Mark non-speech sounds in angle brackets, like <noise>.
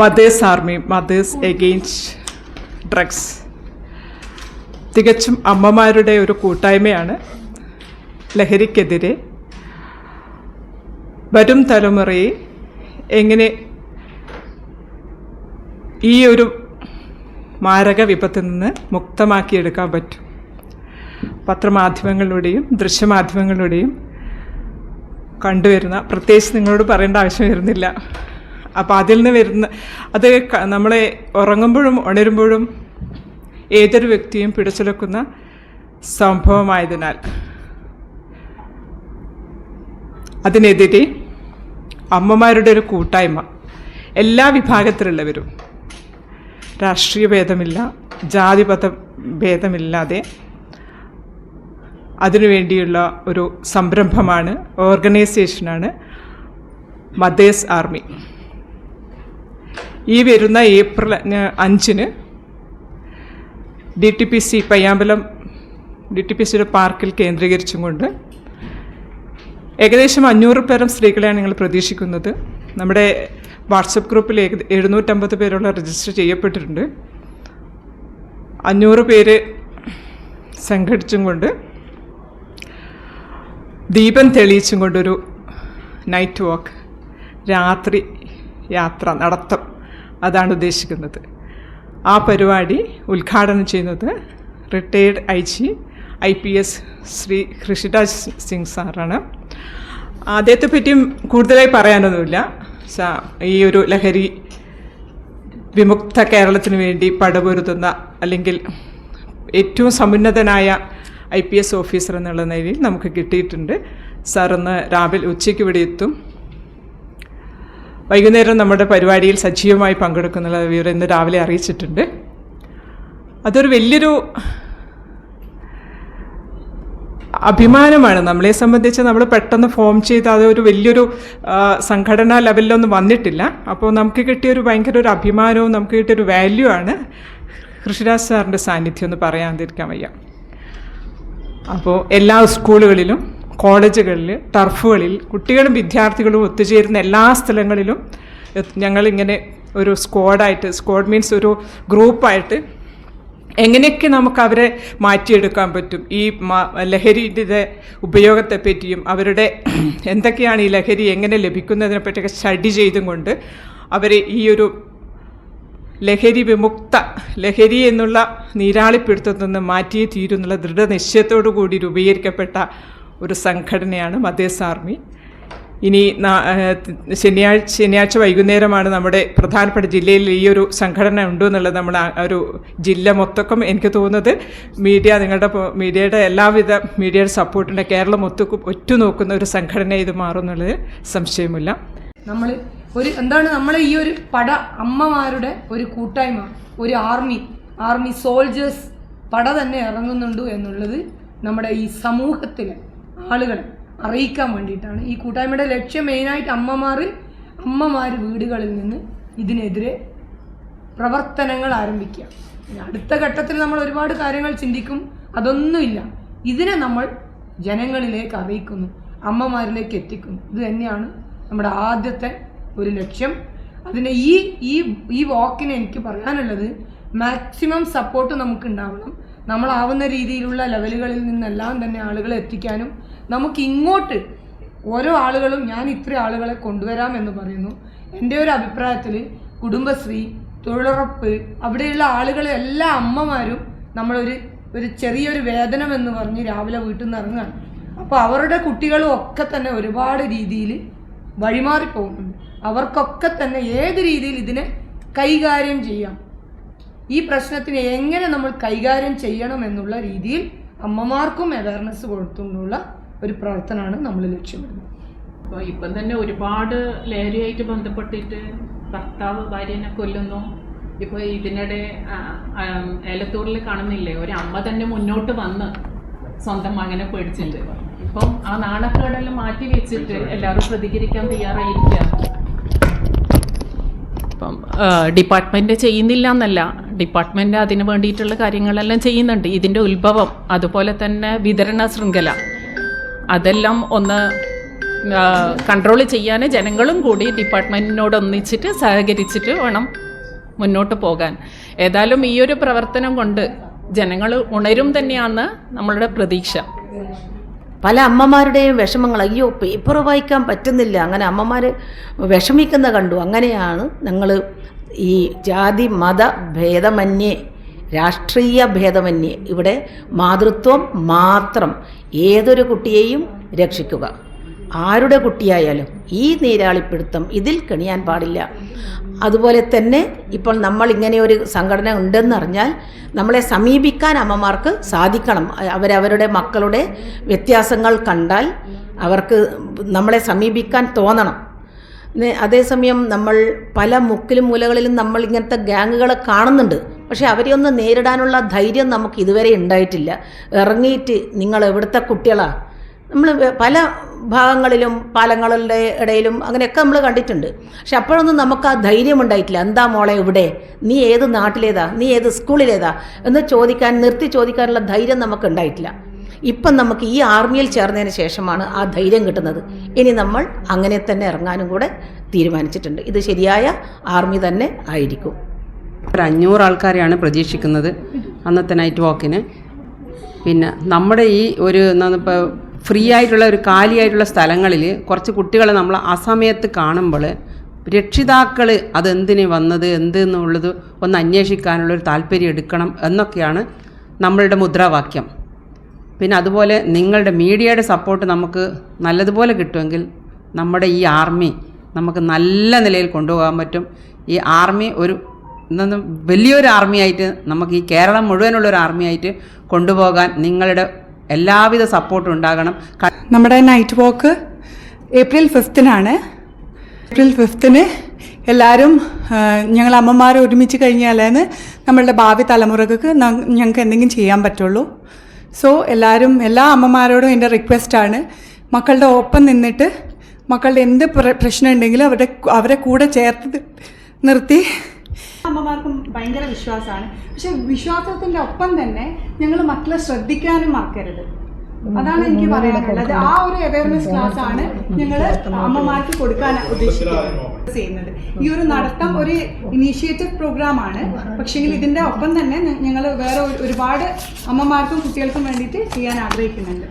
Mothers army mothers against drugs. തികച്ചും അമ്മമാരുടെ ഒരു കൂട്ടായ്മയാണ് ലഹരിക്കെതിരെ. വരും തലമുറയെ എങ്ങനെ ഈ ഒരു മാരക വിപത്തിൽ നിന്ന് മുക്തമാക്കിയെടുക്കാൻ പറ്റും? പത്രമാധ്യമങ്ങളിലൂടെയും ദൃശ്യമാധ്യമങ്ങളിലൂടെയും കണ്ടുവരുന്ന പ്രത്യേകിച്ച് നിങ്ങളോട് പറയേണ്ട ആവശ്യം വരുന്നില്ല. അപ്പോൾ അതിൽ നിന്ന് വരുന്ന അത് നമ്മളെ ഉറങ്ങുമ്പോഴും ഉണരുമ്പോഴും ഏതൊരു വ്യക്തിയും പിടിച്ചെടുക്കുന്ന സംഭവമായതിനാൽ. അതിനെതിരെ അമ്മമാരുടെ ഒരു കൂട്ടായ്മ എല്ലാ വിഭാഗത്തിലുള്ളവരും. രാഷ്ട്രീയ ഭേദമില്ല ജാതിപഥ ഭേദമില്ലാതെ അതിനുവേണ്ടിയുള്ള ഒരു സംരംഭമാണ് ഓർഗനൈസേഷനാണ് മദേഴ്സ് ആർമി. ഈ വരുന്ന ഏപ്രിൽ അഞ്ചിന് D T P C Payyambalam D T P സിയുടെ പാർക്കിൽ കേന്ദ്രീകരിച്ചും കൊണ്ട് ഏകദേശം അഞ്ഞൂറ് പേരും സ്ത്രീകളെയാണ് ഞങ്ങൾ പ്രതീക്ഷിക്കുന്നത്. നമ്മുടെ വാട്സപ്പ് ഗ്രൂപ്പിൽ എഴുന്നൂറ്റമ്പത് പേരോളം രജിസ്റ്റർ ചെയ്യപ്പെട്ടിട്ടുണ്ട്. അഞ്ഞൂറ് പേര് സംഘടിച്ചും കൊണ്ട് ദീപം തെളിയിച്ചും കൊണ്ടൊരു നൈറ്റ് വാക്ക് രാത്രി യാത്ര നടത്തം. അതാണ് ഉദ്ദേശിക്കുന്നത്. ആ പരിപാടി ഉദ്ഘാടനം ചെയ്യുന്നത് retired I G I P S Shri Rishiraj Singh സാറാണ്. അദ്ദേഹത്തെ പറ്റിയും കൂടുതലായി പറയാനൊന്നുമില്ല. ഈ ഒരു ലഹരി വിമുക്ത കേരളത്തിന് വേണ്ടി പടപൊരുതുന്ന അല്ലെങ്കിൽ ഏറ്റവും സമുന്നതനായ ഐ പി എസ് ഓഫീസർ എന്നുള്ള നിലയിൽ നമുക്ക് കിട്ടിയിട്ടുണ്ട്. സാർ ഇന്ന് രാവിലെ ഉച്ചയ്ക്ക് ഇവിടെ എത്തും. വൈകുന്നേരം നമ്മുടെ പരിപാടിയിൽ സജീവമായി പങ്കെടുക്കുന്നുള്ള വിവരം ഇന്ന് രാവിലെ അറിയിച്ചിട്ടുണ്ട്. അതൊരു വലിയൊരു അഭിമാനമാണ്. നമ്മളെ സംബന്ധിച്ച് നമ്മൾ പെട്ടെന്ന് ഫോം ചെയ്ത് അതൊരു വലിയൊരു സംഘടനാ ലെവലിലൊന്നും വന്നിട്ടില്ല. അപ്പോൾ നമുക്ക് കിട്ടിയൊരു ഭയങ്കര ഒരു അഭിമാനവും നമുക്ക് കിട്ടിയൊരു വാല്യൂ ആണ് കൃഷിരാജ് സാറിന്റെ സാന്നിധ്യം എന്ന് പറയാതിരിക്കാൻ വയ്യ. അപ്പോൾ എല്ലാ സ്കൂളുകളിലും കോളേജുകളിൽ ടർഫുകളിൽ കുട്ടികളും വിദ്യാർത്ഥികളും ഒത്തുചേരുന്ന എല്ലാ സ്ഥലങ്ങളിലും ഞങ്ങളിങ്ങനെ ഒരു സ്ക്വാഡായിട്ട് സ്ക്വാഡ് മീൻസ് ഒരു ഗ്രൂപ്പായിട്ട് എങ്ങനെയൊക്കെ നമുക്ക് അവരെ മാറ്റിയെടുക്കാൻ പറ്റും? ഈ ലഹരിയുടെ ഉപയോഗത്തെ പറ്റിയും അവരുടെ <clears throat> എന്തൊക്കെയാണ് ഈ ലഹരി എങ്ങനെ ലഭിക്കുന്നതിനെ പറ്റിയൊക്കെ സ്റ്റഡി ചെയ്തും കൊണ്ട് അവരെ ഈ ഒരു ലഹരി വിമുക്ത ലഹരി എന്നുള്ള നീരാളിപ്പിടുത്തത്തിൽ നിന്ന് മാറ്റിയേ തീരുന്നുള്ള ദൃഢനിശ്ചയത്തോടു കൂടി രൂപീകരിക്കപ്പെട്ട ഒരു സംഘടനയാണ് മദേസ് ആർമി. ഇനി ശനിയാഴ്ച ശനിയാഴ്ച വൈകുന്നേരമാണ് നമ്മുടെ പ്രധാനപ്പെട്ട ജില്ലയിൽ ഈ ഒരു സംഘടന ഉണ്ട് എന്നുള്ളത് നമ്മൾ ഒരു ജില്ല മൊത്തക്കും എനിക്ക് തോന്നുന്നത്. മീഡിയ നിങ്ങളുടെ മീഡിയയുടെ എല്ലാവിധ മീഡിയയുടെ സപ്പോർട്ടുണ്ട് കേരളം മൊത്തക്കും ഒറ്റ നോക്കുന്ന ഒരു സംഘടന ഇത് മാറുമെന്നുള്ളത് സംശയമില്ല. നമ്മൾ ഒരു എന്താണ് നമ്മൾ ഈ ഒരു പട അമ്മമാരുടെ ഒരു കൂട്ടായ്മ ഒരു ആർമി ആർമി സോൾജേഴ്സ് പട തന്നെ ഇറങ്ങുന്നുണ്ട് എന്നുള്ളത് നമ്മുടെ ഈ സമൂഹത്തിലെ ആളുകളെ അറിയിക്കാൻ വേണ്ടിയിട്ടാണ്. ഈ കൂട്ടായ്മയുടെ ലക്ഷ്യം മെയിനായിട്ട് അമ്മമാർ അമ്മമാർ വീടുകളിൽ നിന്ന് ഇതിനെതിരെ പ്രവർത്തനങ്ങൾ ആരംഭിക്കുക. അടുത്ത ഘട്ടത്തിൽ നമ്മൾ ഒരുപാട് കാര്യങ്ങൾ ചിന്തിക്കും അതൊന്നുമില്ല. ഇതിനെ നമ്മൾ ജനങ്ങളിലേക്ക് അറിയിക്കുന്നു അമ്മമാരിലേക്ക് എത്തിക്കുന്നു. ഇത് തന്നെയാണ് നമ്മുടെ ആദ്യത്തെ ഒരു ലക്ഷ്യം. അതിന് ഈ ഈ ഈ വാക്കിന് എനിക്ക് പറയാനുള്ളത് മാക്സിമം സപ്പോർട്ട് നമുക്ക് ഉണ്ടാവണം. നമ്മളാവുന്ന രീതിയിലുള്ള ലെവലുകളിൽ നിന്നെല്ലാം തന്നെ ആളുകളെ എത്തിക്കാനും നമുക്ക് ഇങ്ങോട്ട് ഓരോ ആളുകളും ഞാൻ ഇത്ര ആളുകളെ കൊണ്ടുവരാം എന്ന് പറയുന്നു. എന്റെ ഒരു അഭിപ്രായത്തിൽ കുടുംബശ്രീ തൊഴിലുറപ്പ് അവിടെയുള്ള ആളുകളെ എല്ലാ അമ്മമാരും നമ്മളൊരു ഒരു ചെറിയൊരു വേതനം എന്ന് പറഞ്ഞ് രാവിലെ വീട്ടിൽ നിന്ന് ഇറങ്ങുകയാണ് അപ്പോൾ അവരുടെ കുട്ടികളും ഒക്കെ തന്നെ ഒരുപാട് രീതിയിൽ വഴിമാറി പോകുന്നുണ്ട് അവർക്കൊക്കെ തന്നെ ഏത് രീതിയിൽ ഇതിനെ കൈകാര്യം ചെയ്യാം? ഈ പ്രശ്നത്തിനെ എങ്ങനെ നമ്മൾ കൈകാര്യം ചെയ്യണം എന്നുള്ള രീതിയിൽ അമ്മമാർക്കും അവയർനെസ് കൊടുത്തുകൊണ്ടുള്ള ഒരു പ്രവർത്തനമാണ് നമ്മൾ ലക്ഷ്യമിടുന്നത്. അപ്പോൾ ഇപ്പം തന്നെ ഒരുപാട് ലഹരിയായിട്ട് ബന്ധപ്പെട്ടിട്ട് ഭർത്താവ് ഭാര്യനെ കൊല്ലുന്നു. ഇപ്പോൾ ഇതിനിടെ ഏലത്തൂരിൽ കാണുന്നില്ലേ ഒരു അമ്മ തന്നെ മുന്നോട്ട് വന്ന് സ്വന്തം മകനെ പേടിച്ചിട്ട്. ഇപ്പം ആ നാണക്കേടെല്ലാം മാറ്റി വെച്ചിട്ട് എല്ലാവരും പ്രതികരിക്കാൻ തയ്യാറായിരിക്കുക ഇപ്പം ഡിപ്പാർട്ട്മെന്റ് ചെയ്യുന്നില്ല എന്നല്ല. ഡിപ്പാർട്ട്മെന്റ് അതിന് വേണ്ടിയിട്ടുള്ള കാര്യങ്ങളെല്ലാം ചെയ്യുന്നുണ്ട്. ഇതിന്റെ ഉത്ഭവം അതുപോലെ തന്നെ വിതരണ ശൃംഖല. അതെല്ലാം ഒന്ന് കൺട്രോൾ ചെയ്യാൻ ജനങ്ങളും കൂടി ഡിപ്പാർട്ട്മെന്റിനോട് ഒന്നിച്ചിട്ട് സഹകരിച്ചിട്ട് വേണം മുന്നോട്ട് പോകാൻ. ഏതായാലും ഈ ഒരു പ്രവർത്തനം കൊണ്ട് ജനങ്ങൾ ഉണരും തന്നെയാണ് നമ്മളുടെ പ്രതീക്ഷ. പല അമ്മമാരുടെയും വിഷമങ്ങൾ അയ്യോ പേപ്പർ വായിക്കാൻ പറ്റുന്നില്ല. അങ്ങനെ അമ്മമാർ വിഷമിക്കുന്ന കണ്ടു. അങ്ങനെയാണ് ഞങ്ങൾ ഈ ജാതി മത ഭേദമന്യേ രാഷ്ട്രീയ ഭേദമന്യേ. ഇവിടെ മാതൃത്വം മാത്രം. ഏതൊരു കുട്ടിയെയും രക്ഷിക്കുക. ആരുടെ കുട്ടിയായാലും ഈ നീരാളിപ്പിടുത്തം ഇതിൽ കണിയാൻ പാടില്ല. അതുപോലെ തന്നെ ഇപ്പോൾ നമ്മൾ ഇങ്ങനെ ഒരു സംഘടന ഉണ്ടെന്നറിഞ്ഞാൽ നമ്മളെ സമീപിക്കാൻ അമ്മമാർക്ക് സാധിക്കണം. അവരവരുടെ മക്കളുടെ വ്യത്യാസങ്ങൾ കണ്ടാൽ അവർക്ക് നമ്മളെ സമീപിക്കാൻ തോന്നണം. അതേസമയം നമ്മൾ പല മുക്കിലും മൂലകളിലും നമ്മൾ ഇങ്ങനത്തെ ഗ്യാങ്ങുകളെ കാണുന്നുണ്ട്. പക്ഷേ അവരെ ഒന്ന് നേരിടാനുള്ള ധൈര്യം നമുക്ക് ഇതുവരെ ഉണ്ടായിട്ടില്ല. ഇറങ്ങിയിട്ട് നിങ്ങൾ എവിടുത്തെ കുട്ടികളാണ് നമ്മൾ പല ഭാഗങ്ങളിലും പാലങ്ങളുടെ ഇടയിലും അങ്ങനെയൊക്കെ നമ്മൾ കണ്ടിട്ടുണ്ട്. പക്ഷെ അപ്പോഴൊന്നും നമുക്ക് ആ ധൈര്യം ഉണ്ടായിട്ടില്ല. എന്താ മോളെ ഇവിടെ? നീ ഏത് നാട്ടിലേതാ? നീ ഏത് സ്കൂളിലേതാ? എന്ന് ചോദിക്കാൻ നിർത്തി ചോദിക്കാനുള്ള ധൈര്യം നമുക്ക് ഉണ്ടായിട്ടില്ല. ഇപ്പം നമുക്ക് ഈ ആർമിയിൽ ചേർന്നതിന് ശേഷമാണ് ആ ധൈര്യം കിട്ടുന്നത്. ഇനി നമ്മൾ അങ്ങനെ തന്നെ ഇറങ്ങാനും കൂടെ തീരുമാനിച്ചിട്ടുണ്ട്. ഇത് ശരിയായ ആർമി തന്നെ ആയിരിക്കും. ഒരു അഞ്ഞൂറ് ആൾക്കാരെയാണ് പ്രതീക്ഷിക്കുന്നത് അന്നത്തെ നൈറ്റ് വാക്കിന് പിന്നെ നമ്മുടെ ഈ ഒരു ഇപ്പോൾ ഫ്രീ ആയിട്ടുള്ള ഒരു കാലിയായിട്ടുള്ള സ്ഥലങ്ങളിൽ കുറച്ച് കുട്ടികളെ നമ്മൾ അസമയത്ത് കാണുമ്പോൾ രക്ഷിതാക്കൾ അതെന്തിന് വന്നത് എന്ത് എന്നുള്ളത് ഒന്ന് അന്വേഷിക്കാനുള്ളൊരു താല്പര്യം എടുക്കണം എന്നൊക്കെയാണ് നമ്മളുടെ മുദ്രാവാക്യം. പിന്നെ അതുപോലെ നിങ്ങളുടെ മീഡിയയുടെ സപ്പോർട്ട് നമുക്ക് നല്ലതുപോലെ കിട്ടുമെങ്കിൽ നമ്മുടെ ഈ ആർമി നമുക്ക് നല്ല നിലയിൽ കൊണ്ടുപോകാൻ പറ്റും. ഈ ആർമി ഒരു എന്താണ് വലിയൊരു ആർമിയായിട്ട് നമുക്ക് ഈ കേരളം മുഴുവനുള്ള ഒരു ആർമിയായിട്ട് കൊണ്ടുപോകാൻ നിങ്ങളുടെ എല്ലാവിധ സപ്പോർട്ടും ഉണ്ടാകണം. നമ്മുടെ നൈറ്റ് വാക്ക് ഏപ്രിൽ ഫിഫ്തിനാണ് ഏപ്രിൽ ഫിഫ്തിന് എല്ലാവരും ഞങ്ങൾ അമ്മമാർ ഒരുമിച്ച് കഴിഞ്ഞാലാണ് നമ്മളുടെ ഭാവി തലമുറകൾക്ക് ഞങ്ങൾക്ക് എന്തെങ്കിലും ചെയ്യാൻ പറ്റുള്ളൂ. സോ എല്ലാവരും എല്ലാ അമ്മമാരോടും എന്റെ റിക്വസ്റ്റാണ് മക്കളുടെ ഒപ്പം നിന്നിട്ട് മക്കളുടെ എന്ത് പ്ര- പ്രശ്നം ഉണ്ടെങ്കിലും അവരുടെ അവരെ കൂടെ ചേർത്ത് നിർത്തി അമ്മമാർക്കും ഭയങ്കര വിശ്വാസമാണ്. പക്ഷെ വിശ്വാസത്തിന്റെ ഒപ്പം തന്നെ ഞങ്ങൾ മക്കളെ ശ്രദ്ധിക്കാനും മറക്കരുത്. അതാണ് എനിക്ക് പറയാനുള്ളത്. ആ ഒരു അവയർനെസ് ക്ലാസ് ആണ് ഞങ്ങൾ അമ്മമാർക്ക് കൊടുക്കാൻ ഉദ്ദേശിക്കുന്നത് ചെയ്യുന്നത്. ഈ ഒരു നടത്തം ഒരു ഇനീഷ്യേറ്റീവ് പ്രോഗ്രാം ആണ്. പക്ഷെങ്കിൽ ഇതിന്റെ ഒപ്പം തന്നെ ഞങ്ങൾ വേറെ ഒരു- ഒരുപാട് അമ്മമാർക്കും കുട്ടികൾക്കും വേണ്ടിയിട്ട് ചെയ്യാൻ ആഗ്രഹിക്കുന്നുണ്ട്.